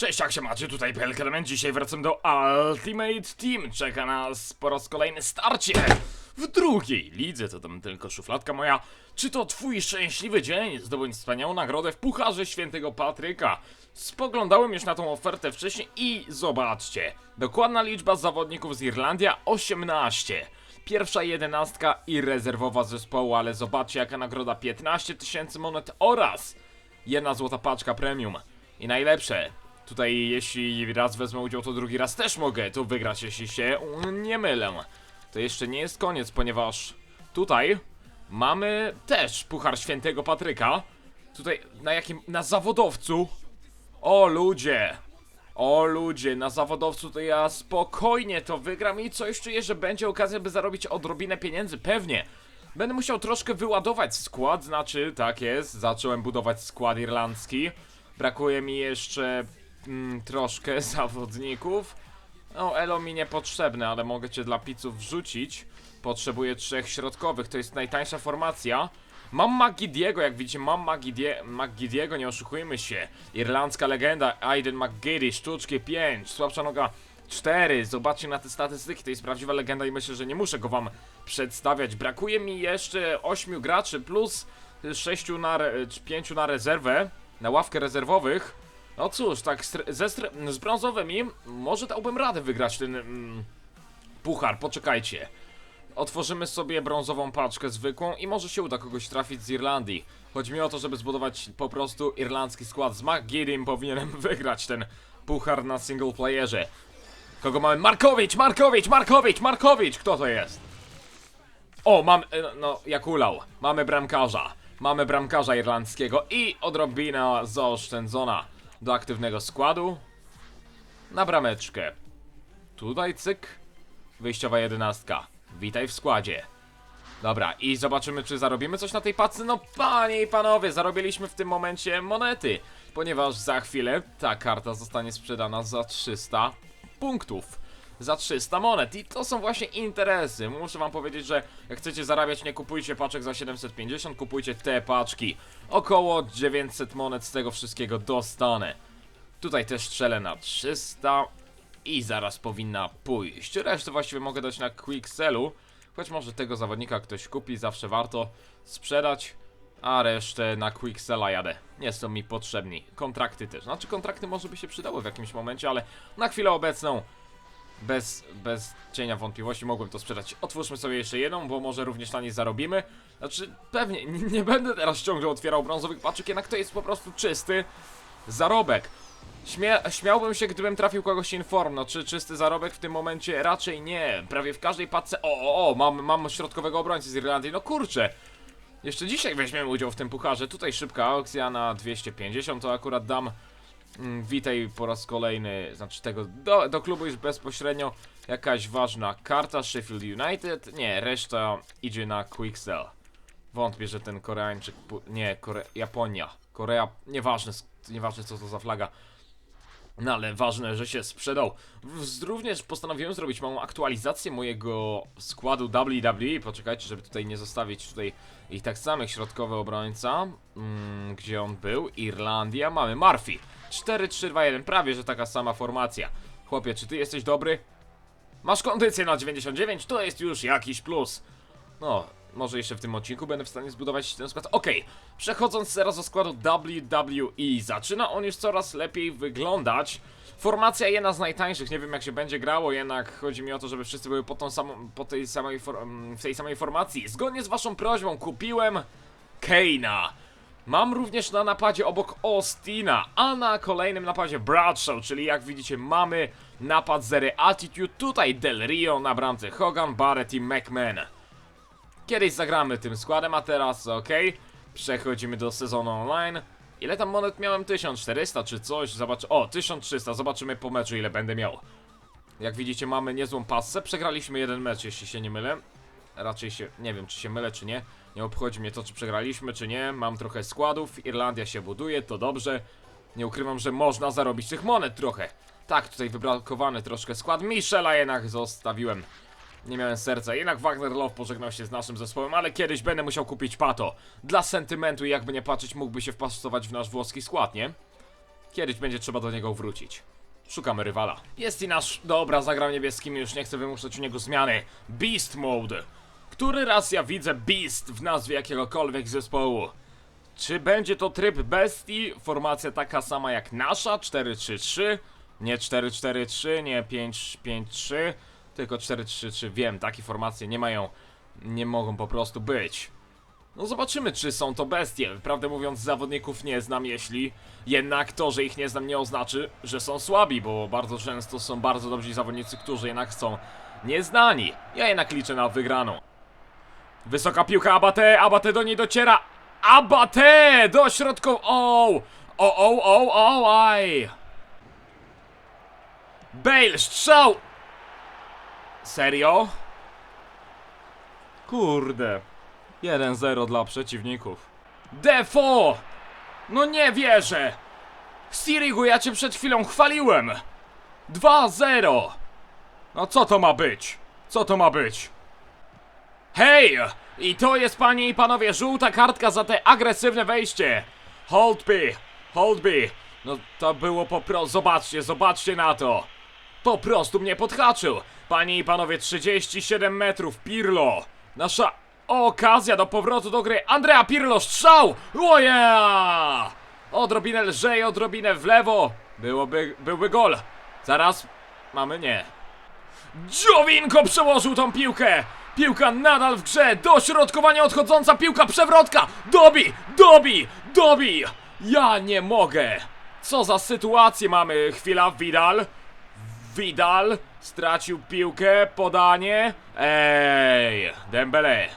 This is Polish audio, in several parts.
Cześć, jak się macie? Tutaj Pelkerman. Dzisiaj wracam do Ultimate Team. Czeka nas po raz kolejny starcie w drugiej lidze. To tam tylko szufladka moja. Czy to twój szczęśliwy dzień? Zdobądź wspaniałą nagrodę w Pucharze Świętego Patryka. Spoglądałem już na tą ofertę wcześniej i zobaczcie. Dokładna liczba zawodników z Irlandii 18. Pierwsza jedenastka i rezerwowa zespołu, ale zobaczcie jaka nagroda 15 tysięcy monet oraz jedna złota paczka premium. I najlepsze, tutaj jeśli raz wezmę udział, to drugi raz też mogę tu wygrać, jeśli się nie mylę. To jeszcze nie jest koniec, ponieważ tutaj mamy też Puchar Świętego Patryka. Tutaj na jakim, na zawodowcu. O ludzie! O ludzie, na zawodowcu to ja spokojnie to wygram i coś czuję, że będzie okazja, by zarobić odrobinę pieniędzy, pewnie. Będę musiał troszkę wyładować skład, znaczy, tak jest, zacząłem budować skład irlandzki. Brakuje mi jeszcze mm, troszkę zawodników. No, Elo mi niepotrzebne, ale mogę cię dla pizzów wrzucić. Potrzebuję trzech środkowych, to jest najtańsza formacja. Mam Magidiego, jak widzicie, mam Magidie Magidiego, nie oszukujmy się. Irlandzka legenda, Aiden McGiddy, sztuczki 5, słabsza noga 4. Zobaczcie na te statystyki, to jest prawdziwa legenda i myślę, że nie muszę go wam przedstawiać. Brakuje mi jeszcze 8 graczy plus 6 na, re- czy 5 na rezerwę, na ławkę rezerwowych. No cóż, tak ze z brązowymi może dałbym radę wygrać ten mm, puchar, poczekajcie. Otworzymy sobie brązową paczkę zwykłą i może się uda kogoś trafić z Irlandii. Chodzi mi o to, żeby zbudować po prostu irlandzki skład. Z McGiddym powinienem wygrać ten puchar na single playerze. Kogo mamy? Markowicz, Markowicz, Markowicz, Markowicz! Kto to jest? O, mam, e, no, jak ulał. Mamy bramkarza. Mamy bramkarza irlandzkiego i odrobina zaoszczędzona do aktywnego składu. Na brameczkę. Tutaj cyk. Wyjściowa jedenastka. Witaj w składzie. Dobra, i zobaczymy, czy zarobimy coś na tej pacy. No, panie i panowie, zarobiliśmy w tym momencie monety, ponieważ za chwilę ta karta zostanie sprzedana za 300 punktów. Za 300 monet i to są właśnie interesy. Muszę wam powiedzieć, że jak chcecie zarabiać, nie kupujcie paczek za 750, kupujcie te paczki. Około 900 monet z tego wszystkiego dostanę. Tutaj też strzelę na 300 i zaraz powinna pójść. Resztę właściwie mogę dać na Quickselu, choć może tego zawodnika ktoś kupi, zawsze warto sprzedać, a resztę na Quicksela jadę. Nie są mi potrzebni. Kontrakty też. Znaczy kontrakty może by się przydały w jakimś momencie, ale na chwilę obecną bez, bez cienia wątpliwości mogłem to sprzedać. Otwórzmy sobie jeszcze jedną, bo może również na niej zarobimy. Znaczy, pewnie, nie, nie będę teraz ciągle otwierał brązowych paczek, jednak to jest po prostu czysty zarobek. Śmia śmiałbym się, gdybym trafił kogoś inform, no czy czysty zarobek w tym momencie? Raczej nie. Prawie w każdej paczce... O, o, o, mam, mam środkowego obrońcę z Irlandii, no kurczę. Jeszcze dzisiaj weźmiemy udział w tym pucharze. Tutaj szybka aukcja na 250, to akurat dam... Mm, witaj po raz kolejny, znaczy tego, do, do klubu już bezpośrednio jakaś ważna karta, Sheffield United, nie, reszta idzie na Quicksell. Wątpię, że ten Koreańczyk, nie, Kore Japonia, Korea, nieważne, nieważne co to za flaga. No ale ważne, że się sprzedał. Również postanowiłem zrobić małą aktualizację mojego składu WWE. Poczekajcie, żeby tutaj nie zostawić tutaj ich tak samych. Środkowy obrońca, mm, gdzie on był? Irlandia, mamy Murphy. 4-3-2-1, prawie że taka sama formacja. Chłopie, czy ty jesteś dobry? Masz kondycję na 99, to jest już jakiś plus. No, może jeszcze w tym odcinku będę w stanie zbudować ten skład. Okej, przechodząc teraz do składu WWE, zaczyna on już coraz lepiej wyglądać. Formacja jedna z najtańszych, nie wiem jak się będzie grało, jednak chodzi mi o to, żeby wszyscy były po, tą samą, po tej samej w tej samej formacji. Zgodnie z waszą prośbą kupiłem Keina. Mam również na napadzie obok Austina, a na kolejnym napadzie Bradshaw, czyli jak widzicie mamy napad Zery Attitude, tutaj Del Rio na bramce Hogan, Barrett i McMahon. Kiedyś zagramy tym składem, a teraz ok. Przechodzimy do sezonu online. Ile tam monet miałem? 1400 czy coś? Zobacz. O, 1300. Zobaczymy po meczu ile będę miał. Jak widzicie mamy niezłą passę. Przegraliśmy jeden mecz, jeśli się nie mylę. Raczej się, nie wiem czy się mylę czy nie. Nie obchodzi mnie to czy przegraliśmy czy nie. Mam trochę składów. Irlandia się buduje, to dobrze. Nie ukrywam, że można zarobić tych monet trochę. Tak, tutaj wybrakowany troszkę skład. Michela jednak zostawiłem. Nie miałem serca, jednak Wagner Love pożegnał się z naszym zespołem, ale kiedyś będę musiał kupić pato. Dla sentymentu i jakby nie patrzeć mógłby się wpasować w nasz włoski skład, nie? Kiedyś będzie trzeba do niego wrócić. Szukamy rywala. Jest i nasz... Dobra, zagram niebieskimi, już nie chcę wymuszać u niego zmiany. Beast Mode. Który raz ja widzę Beast w nazwie jakiegokolwiek zespołu? Czy będzie to tryb bestii? Formacja taka sama jak nasza? 4-3-3? Nie 4-4-3, nie 5-5-3, tylko 4-3-3. Wiem, takie formacje nie mają, nie mogą po prostu być. No zobaczymy, czy są to bestie. Prawdę mówiąc, zawodników nie znam, jeśli jednak to, że ich nie znam, nie oznacza, że są słabi, bo bardzo często są bardzo dobrzy zawodnicy, którzy jednak są nieznani. Ja jednak liczę na wygraną. Wysoka piłka Abate, Abate do niej dociera. Abate do środku. O! O, o, o, o, aj! Bale, strzał! Serio? Kurde. 1-0 dla przeciwników. Defo! No nie wierzę! Sirigu, ja cię przed chwilą chwaliłem! 2-0! No co to ma być? Co to ma być? Hej! I to jest, panie i panowie, żółta kartka za te agresywne wejście! Holdby! Holdby! No to było po prostu... Zobaczcie, zobaczcie na to! Po prostu mnie podhaczył! Panie i panowie, 37 metrów, Pirlo! Nasza okazja do powrotu do gry. Andrea Pirlo, strzał! Oja! Odrobinę lżej, odrobinę w lewo. Byłoby, byłby gol. Zaraz mamy nie. Dziowinko przełożył tą piłkę! Piłka nadal w grze, dośrodkowanie odchodząca piłka, przewrotka! Dobi! Dobi! Dobi! Ja nie mogę! Co za sytuację mamy? Chwila, Vidal. Vidal stracił piłkę, podanie. Ej, Dembele.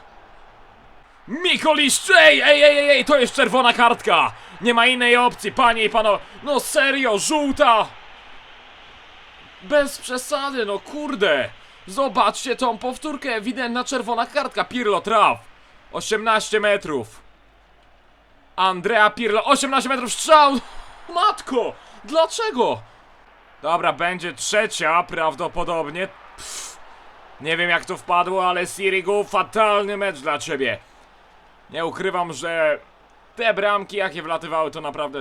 Mikolisz, ej, ej, ej, ej, to jest czerwona kartka! Nie ma innej opcji, panie i panowie. No serio, żółta! Bez przesady, no kurde! Zobaczcie tą powtórkę, ewidentna czerwona kartka, Pirlo traf! 18 metrów. Andrea Pirlo, 18 metrów strzał! Matko! Dlaczego? Dobra, będzie trzecia prawdopodobnie. Pff, nie wiem jak to wpadło, ale Sirigu, fatalny mecz dla ciebie. Nie ukrywam, że te bramki jakie wlatywały to naprawdę...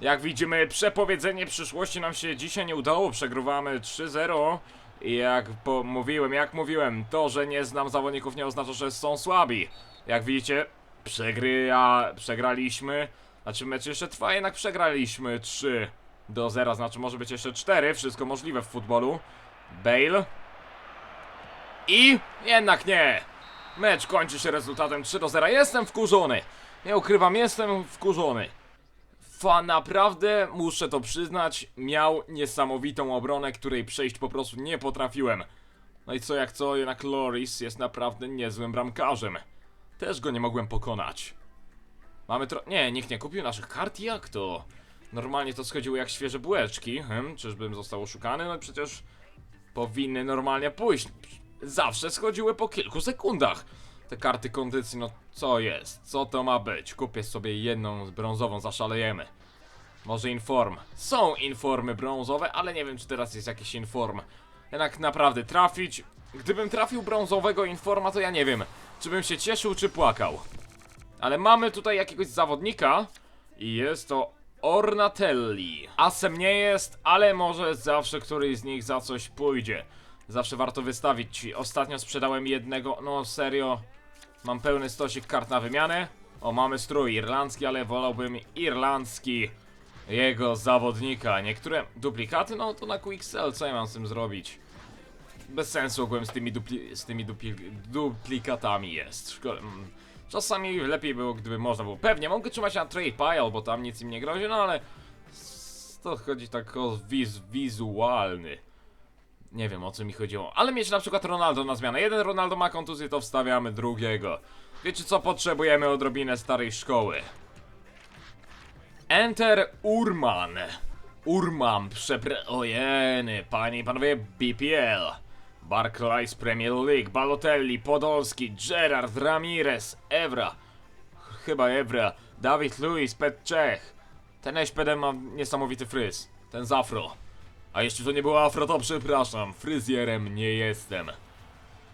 Jak widzimy, przepowiedzenie przyszłości nam się dzisiaj nie udało. Przegrywamy 3-0. I jak mówiłem, jak mówiłem, to, że nie znam zawodników nie oznacza, że są słabi. Jak widzicie, przegry, a przegraliśmy. Znaczy mecz jeszcze trwa, jednak przegraliśmy 3 do 0, znaczy może być jeszcze 4, wszystko możliwe w futbolu. Bale. I jednak nie. Mecz kończy się rezultatem 3 do 0. Jestem wkurzony. Nie ukrywam, jestem wkurzony. Fa naprawdę, muszę to przyznać, miał niesamowitą obronę, której przejść po prostu nie potrafiłem. No i co jak co, jednak Loris jest naprawdę niezłym bramkarzem. Też go nie mogłem pokonać. Mamy tro... Nie, nikt nie kupił naszych kart? Jak to? Normalnie to schodziło jak świeże bułeczki. Hmm, czyżbym został oszukany? No przecież powinny normalnie pójść. Zawsze schodziły po kilku sekundach. Te karty kondycji, no co jest? Co to ma być? Kupię sobie jedną z brązową, zaszalejemy. Może inform. Są informy brązowe, ale nie wiem czy teraz jest jakiś inform. Jednak naprawdę trafić. Gdybym trafił brązowego informa, to ja nie wiem, czy bym się cieszył, czy płakał. Ale mamy tutaj jakiegoś zawodnika i jest to Ornatelli. Asem nie jest, ale może zawsze któryś z nich za coś pójdzie. Zawsze warto wystawić. Ostatnio sprzedałem jednego, no serio. Mam pełny stosik kart na wymianę. O, mamy strój irlandzki, ale wolałbym irlandzki jego zawodnika. Niektóre duplikaty, no to na Quicksell, co ja mam z tym zrobić? Bez sensu ogółem z tymi, dupli z tymi dupli duplikatami jest. Szkoda. mm. Czasami lepiej było, gdyby można było. Pewnie mogę trzymać na trade pile, bo tam nic im nie grozi, no ale to chodzi tak o wiz wizualny. Nie wiem o co mi chodziło. Ale mieć na przykład Ronaldo na zmianę. Jeden Ronaldo ma kontuzję, to wstawiamy drugiego. Wiecie co? Potrzebujemy odrobinę starej szkoły. Enter Urman. Urman, przepre... Ojeny, panie i panowie, BPL. Barclays Premier League, Balotelli, Podolski, Gerard, Ramirez, Evra. Chyba Evra, Dawid Luiz, Pet Czech. Ten SPD ma niesamowity fryz. Ten z afro. A jeśli to nie było afro, to przepraszam, fryzjerem nie jestem.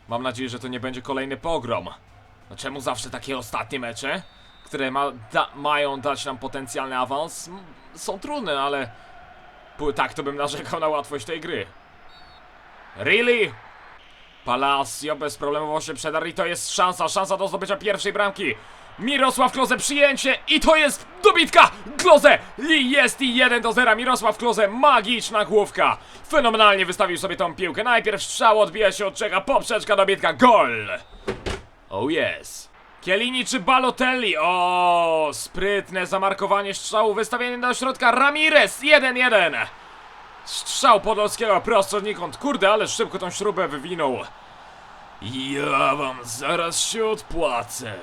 Mam nadzieję, że to nie będzie kolejny pogrom. No czemu zawsze takie ostatnie mecze? które ma, da, mają dać nam potencjalny awans, są trudne, ale tak to bym narzekał na łatwość tej gry. Really? Palacio bez problemu się przedarł i to jest szansa, szansa do zdobycia pierwszej bramki. Mirosław Kloze przyjęcie i to jest dobitka! Kloze! I jest i 1 do 0. Mirosław Kloze, magiczna główka. Fenomenalnie wystawił sobie tą piłkę. Najpierw strzał odbija się od czeka, poprzeczka dobitka, gol! Oh yes. Kielini czy Balotelli? O, sprytne zamarkowanie strzału, wystawienie do środka. Ramirez 1-1. Strzał Podolskiego prosto znikąd. Kurde, ale szybko tą śrubę wywinął. Ja wam zaraz się odpłacę.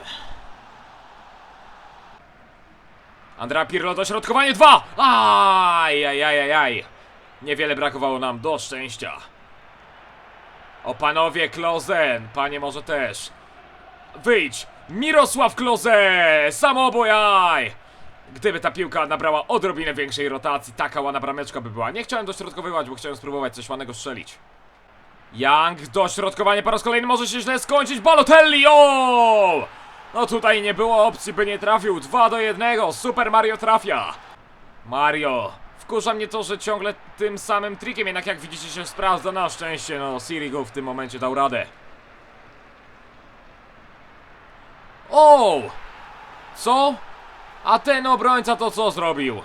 Andrea Pirlo dośrodkowanie 2! Aj, aj, aj, aj, aj. Niewiele brakowało nam do szczęścia. O panowie Klozen, panie może też. Wyjdź! Mirosław Kloze! Samobój, aj! Gdyby ta piłka nabrała odrobinę większej rotacji, taka ładna brameczka by była. Nie chciałem dośrodkowywać, bo chciałem spróbować coś ładnego strzelić. Young, dośrodkowanie po raz kolejny może się źle skończyć. Balotelli, o! No tutaj nie było opcji, by nie trafił. 2 do 1, Super Mario trafia. Mario, wkurza mnie to, że ciągle tym samym trikiem, jednak jak widzicie się sprawdza na szczęście. No, Sirigu w tym momencie dał radę. O! Co? A ten obrońca to co zrobił?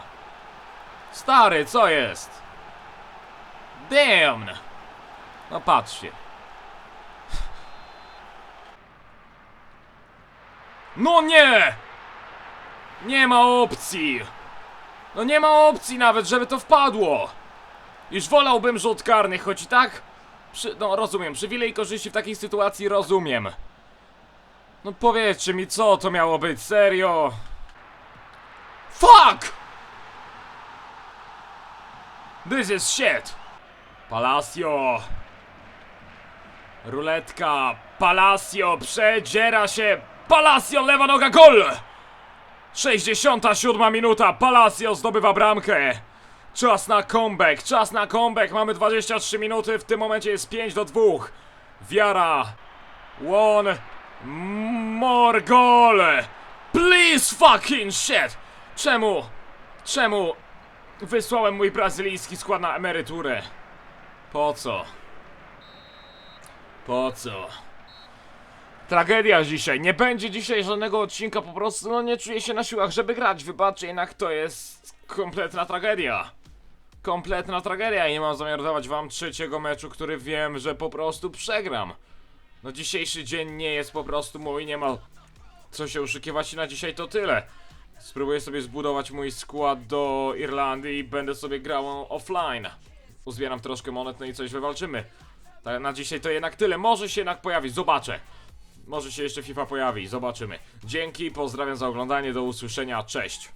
Stary, co jest? Damn! No patrzcie. No nie! Nie ma opcji! No nie ma opcji nawet, żeby to wpadło! Już wolałbym rzut karny, choć i tak... Przy, no rozumiem, przywilej korzyści w takiej sytuacji rozumiem. No powiedzcie mi, co to miało być, serio? Fuck! This is shit! Palacio! Ruletka! Palacio przedziera się! Palacio, lewa noga, gol! 67 minuta, Palacio zdobywa bramkę! Czas na comeback, czas na comeback, mamy 23 minuty, w tym momencie jest 5 do 2. Wiara! One more goal! Please fucking shit! Czemu? Czemu wysłałem mój brazylijski skład na emeryturę? Po co? Po co? Tragedia dzisiaj. Nie będzie dzisiaj żadnego odcinka, po prostu no nie czuję się na siłach, żeby grać. Wybaczcie, jednak to jest kompletna tragedia. Kompletna tragedia i nie mam zamiaru dawać wam trzeciego meczu, który wiem, że po prostu przegram. No dzisiejszy dzień nie jest po prostu mój, nie ma co się oszukiwać i na dzisiaj to tyle. Spróbuję sobie zbudować mój skład do Irlandii i będę sobie grał offline. Uzbieram troszkę monet, no i coś wywalczymy. Tak, na dzisiaj to jednak tyle. Może się jednak pojawi, zobaczę. Może się jeszcze FIFA pojawi, zobaczymy. Dzięki, pozdrawiam za oglądanie, do usłyszenia, cześć.